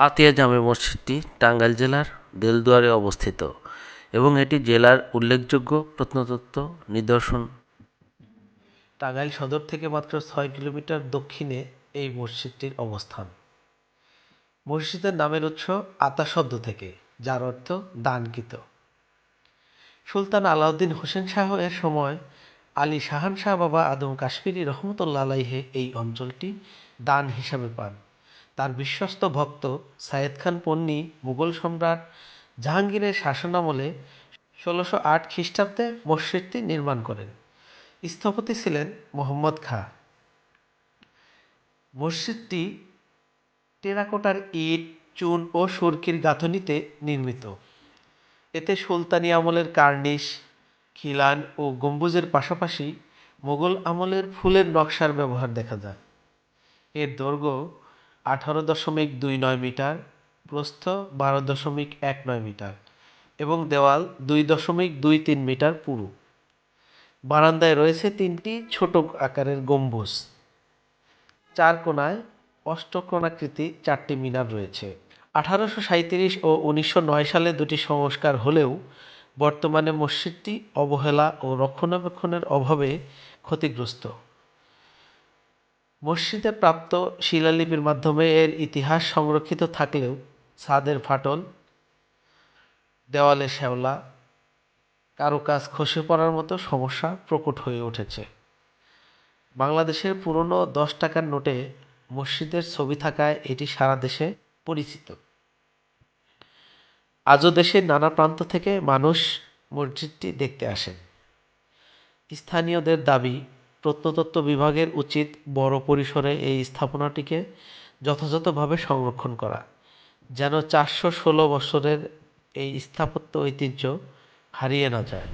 আতিয়া জামে মসজিদটি টাঙ্গাইল জেলার দেলদুয়ারে অবস্থিত এবং এটি জেলার উল্লেখযোগ্য প্রত্নতত্ত্ব নিদর্শন। টাঙ্গাইল সদর থেকে মাত্র ছয় কিলোমিটার দক্ষিণে এই মসজিদটির অবস্থান। মসজিদের নামের উৎস আতা শব্দ থেকে, যার অর্থ দানকৃত। সুলতান আলাউদ্দিন হোসেন শাহ এর সময় আলী শাহান শাহ বাবা আদম কাশ্মীরি রহমতুল্লা আলাইহে এই অঞ্চলটি দান হিসাবে পান। তার বিশ্বস্ত ভক্ত সায়েদ খান পন্নী, মুঘল সম্রাট জাহাঙ্গীরের শাসনামলে ষোলোশো আট খ্রিস্টাব্দে মসজিদটি নির্মাণ করেন। স্থপতি ছিলেন মোহাম্মদ খাঁ। মসজিদটি টেরাকোটার ইট, চুন ও সুরকির গাঁথনিতে নির্মিত। এতে সুলতানি আমলের কার্নিশ, খিলান ও গম্বুজের পাশাপাশি মোগল আমলের ফুলের নকশার ব্যবহার দেখা যায়। এর দৈর্ঘ্য আঠারো দশমিক দুই নয় মিটার, প্রস্থ বারো দশমিক এক নয় মিটার এবং দেওয়াল দুই দশমিক দুই তিন মিটার পুরু। বারান্দায় রয়েছে তিনটি ছোট আকারের গম্বুজ। চার কোনায় অষ্টকোণাকৃতি চারটি মিনার রয়েছে। আঠারোশো সাঁত্রিশ ও উনিশশো নয় সালে দুটি সংস্কার হলেও বর্তমানে মসজিদটি অবহেলা ও রক্ষণাবেক্ষণের অভাবে ক্ষতিগ্রস্ত। মসজিদে প্রাপ্ত শিলালিপির মাধ্যমে এর ইতিহাস সংরক্ষিত থাকলেও ছাদের ফাটল, দেওয়ালে শ্যাওলা, কারুকাজ খসে পড়ার মতো সমস্যা প্রকট হয়ে উঠেছে। বাংলাদেশের পুরনো দশ টাকার নোটে মসজিদের ছবি থাকায় এটি সারা দেশে পরিচিত। আজও দেশের নানা প্রান্ত থেকে মানুষ মসজিদটি দেখতে আসেন। স্থানীয়দের দাবি প্রত্নতত্ত্ব বিভাগের উচিত বড় পরিসরে এই স্থাপনাটিকে যথাযথভাবে সংরক্ষণ করা, যেন চারশো ষোলো বছরের এই স্থাপত্য ঐতিহ্য হারিয়ে না যায়।